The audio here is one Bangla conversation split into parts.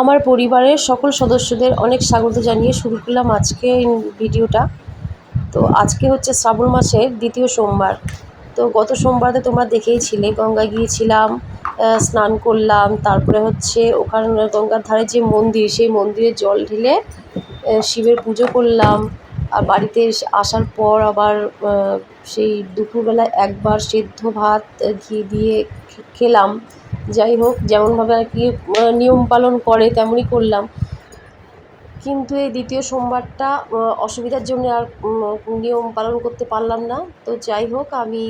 আমার পরিবারের সকল সদস্যদের অনেক স্বাগত জানিয়ে শুরু করলাম আজকে ভিডিওটা। তো আজকে হচ্ছে শ্রাবণ মাসের দ্বিতীয় সোমবার। তো গত সোমবারে তোমরা দেখেইছিলে গঙ্গা গিয়েছিলাম স্নান করলাম, তারপরে হচ্ছে ওখানে গঙ্গার ধারে যে মন্দির, সেই মন্দিরে জল ঢেলে শিবের পুজো করলাম। আর বাড়িতে আসার পর আবার সেই দুপুরবেলা একবার সেদ্ধ ভাত ঘি দিয়ে খেলাম। যাই হোক, যেমনভাবে আর কি নিয়ম পালন করে, তেমনই করলাম। কিন্তু এই দ্বিতীয় সোমবারটা অসুবিধার জন্য আর নিয়ম পালন করতে পারলাম না। তো যাই হোক, আমি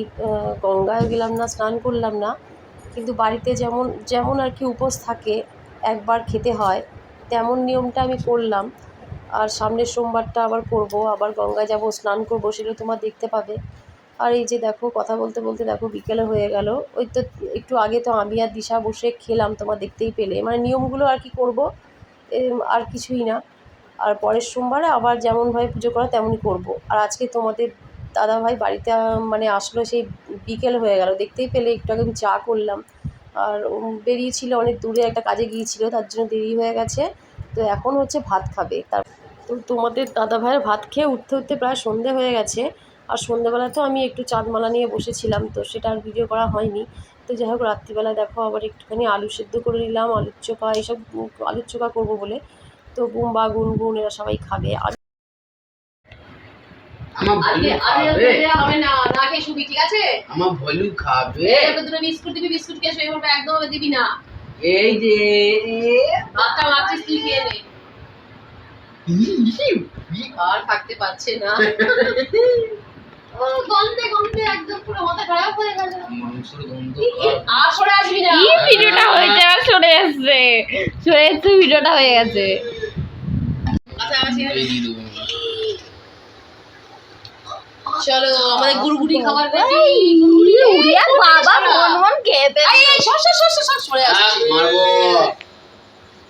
গঙ্গায় গেলাম না, স্নান করলাম না। কিন্তু বাড়িতে যেমন যেমন আর কি উপোস থাকে, একবার খেতে হয়, তেমন নিয়মটা আমি করলাম। আর সামনের সোমবারটা আবার করব, আবার গঙ্গায় যাব, স্নান করব, সেটা তোমার দেখতে পাবে। আর এই যে দেখো, কথা বলতে বলতে দেখো বিকেলে হয়ে গেল। ওই তো একটু আগে তো আমি আর দিশা বসে খেলাম, তোমার দেখতেই পেলে। মানে নিয়মগুলো আর কি করব আর কিছুই না। আর পরের সোমবারে আবার যেমনভাবে পুজো করা তেমনই করব। আর আজকে তোমাদের দাদাভাই বাড়িতে মানে আসলো সেই বিকেল হয়ে গেল। দেখতেই পেলে, একটু আগে আমি চা করলাম। আর বেরিয়েছিল অনেক দূরে, একটা কাজে গিয়েছিল, তার জন্য দেরি হয়ে গেছে। তো এখন হচ্ছে ভাত খাবে। তার, তো তোমাদের দাদাভাইয়ের ভাত খেয়ে উঠতে উঠতে প্রায় সন্ধে হয়ে গেছে। আর সন্ধ্যেবেলা তো আমি একটু চাঁদমালা নিয়ে বসেছিলাম তো সেটা আর ভিডিও করা হয়নি। তো যাই হোক রাত্রিবেলা দেখো আবার একটুখানি আলু সেদ্ধ করে নিলাম আলুর চোখা এইসব আলুর চোখা করব বলে। তো বুম্বা গুনগুন এরা সবাই খাবে। আর এই বিস্কুট দিবি বিস্কুট খেয়ে একদম দিবি না। এই যে ভাতটা মারছিস তুই খেয়ে নে। আর থাকতে পারছে না ও, গন্ধে গন্ধে একদম পুরো মাথা খারাপ হয়ে গেল মাংসের গন্ধ আর সরে আসবি না কি ভিডিওটা হয়েছে আর সরে এসছে সরে এসছে ভিডিওটা হয়ে গেছে। আচ্ছা আচ্ছা এই দিয়ে দেবো চলো আমাদের গুড়গুড়ি খাবার উড়িয়া বাবা মন মন খেয়ে এই এই, সর সর সর সর, সর সরে আসছে মারবো।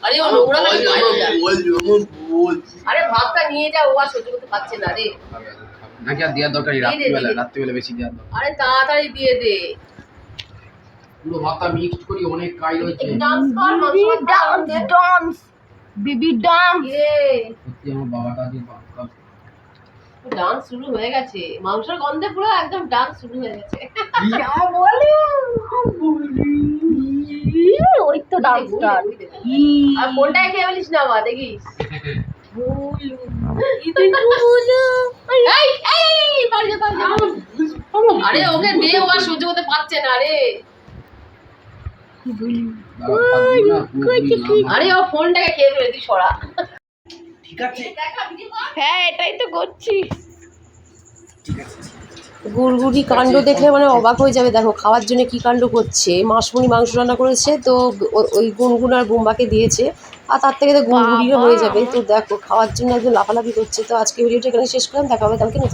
আরে ও নোংরা বল, লাগে আমার বল, আমার বল। আরে ভাতটা নিয়ে যা ও আর সহ্য করতে পারছে না রে। খাবে, খাবে। নাকি আর দেওয়ার দরকার রাত্রিবেলা রাত্রিবেলা বেশি দেওয়ার দরকার। আরে তাড়াতাড়ি দিয়ে দে। পুরো ভাতটা মিক্সড করি অনেক কাজ হচ্ছে ডান্স কর বিবি ভাত ডান্স ডান্স বিবি ডান্স ইয়ে সত্যি আমার বাবাটা ভাত খাবে। ডান্স শুরু হয়ে গেছে। মাংসের গন্ধে পুরো একদম ডান্স শুরু হয়ে গেছে। ওই তো ডান্স স্টার্ট আর খেয়ে ফেলিস না দেখিস। এই, এই, এই, বাড়ি যা। আরে ওকে দে ও আর সহ্য করতে পারছে না রে বাবা ভাত দিবে না, পুরো দিন আমার। আরে ও ফোনটাকে খেয়ে ফেলে তুই সরা? ঠিক আছে। হ্যাঁ এটাই তো করছি। গুড়গুড়ি কাণ্ড দেখলে মানে অবাক হয়ে যাবে। দেখো খাওয়ার জন্য কী কাণ্ড করছে? মাসমুনি মাংস রান্না করেছে তো ওই গুনগুন আর বুম্বাকে দিয়েছে। আর তার থেকে তো গুড়গুড়িও হয়ে যাবে। তো দেখো খাওয়ার জন্য একদম লাফালাফি করছে। তো আজকে ভিডিওটা এখানে শেষ করলাম। দেখা হবে কালকে নতুন